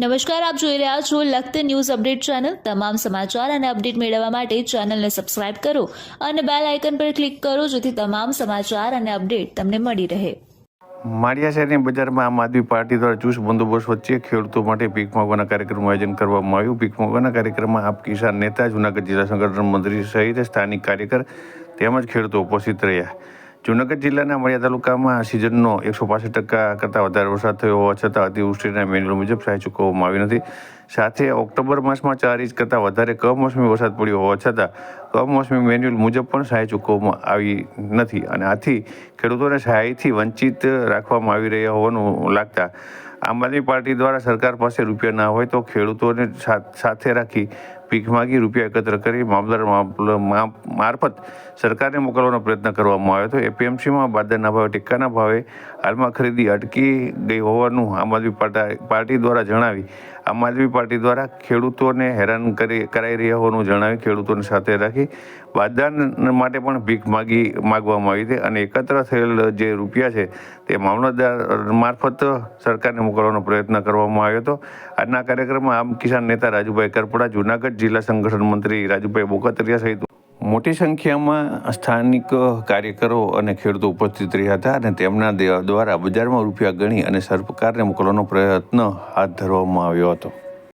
નમસ્કાર, આપ જોઈ રહ્યા છો લખત ન્યૂઝ અપડેટ ચેનલ. તમામ સમાચાર અને અપડેટ મેળવવા માટે ચેનલને સબસ્ક્રાઇબ કરો અને બેલ આઇકન પર ક્લિક કરો જેથી તમામ સમાચાર અને અપડેટ તમને મળી રહે. માળિયા શહેરની બજારમાં આમ આદમી પાર્ટી દ્વારા ચુસ્ત બંદોબસ્ત વચ્ચે ખેડૂતો માટે પીક માંગવાના કાર્યક્રમનું આયોજન કરવામાં આવ્યું. પીક માંગવાના કાર્યક્રમમાં આપ કિસાન નેતા, જૂનાગઢ જિલ્લા સંગઠન મંત્રી સહિત સ્થાનિક કાર્યકર તેમજ ખેડૂતો ઉપસ્થિત રહ્યા. જૂનાગઢ જિલ્લાના મળિયા તાલુકામાં સિઝનનો એકસો પાસઠ ટકા કરતાં વધારે વરસાદ થયો હોવા છતાં અતિવૃષ્ટિના મેન્યુલ મુજબ સહાય ચૂકવવામાં આવી નથી. સાથે ઓક્ટોબર માસમાં ચાર ઇંચ કરતાં વધારે કમોસમી વરસાદ પડ્યો હોવા છતાં કમોસમી મેન્યુઅલ મુજબ પણ સહાય ચૂકવવામાં આવી નથી અને આથી ખેડૂતોને સહાયથી વંચિત રાખવામાં આવી રહ્યા હોવાનું લાગતા આમ આદમી પાર્ટી દ્વારા સરકાર પાસે રૂપિયા ના હોય તો ખેડૂતોને સાથે રાખી ભીખ માગી રૂપિયા એકત્ર કરી મામલદાર મારફત સરકારને મોકલવાનો પ્રયત્ન કરવામાં આવ્યો હતો. એપીએમસીમાં બાદરના ભાવે ટેકાના ભાવે હાલમાં ખરીદી અટકી ગઈ હોવાનું આમ આદમી પાર્ટા- પાર્ટી દ્વારા જણાવી આમ આદમી પાર્ટી દ્વારા ખેડૂતોને હેરાન કરી કરાઈ રહ્યા હોવાનું જણાવી ખેડૂતોને સાથે રાખી બાદદાન માટે પણ ભીખ માગી માગવામાં આવી હતી અને એકત્ર થયેલ જે રૂપિયા છે તે મામલતદાર મારફત સરકારને મોકલવાનો પ્રયત્ન કરવામાં આવ્યો હતો. આજના કાર્યક્રમમાં આમ કિસાન નેતા રાજુભાઈ કરપડા, જૂનાગઢ જિલ્લા સંગઠન મંત્રી રાજુભાઈ બોકાતરિયા સહિત મોટી સંખ્યામાં સ્થાનિક કાર્યકરો અને ખેડૂતો ઉપસ્થિત રહ્યા હતા અને તેમના દ્વારા બજારમાં રૂપિયા ગણી અને સરકારને મોકલવાનો પ્રયત્ન હાથ ધરવામાં આવ્યો હતો.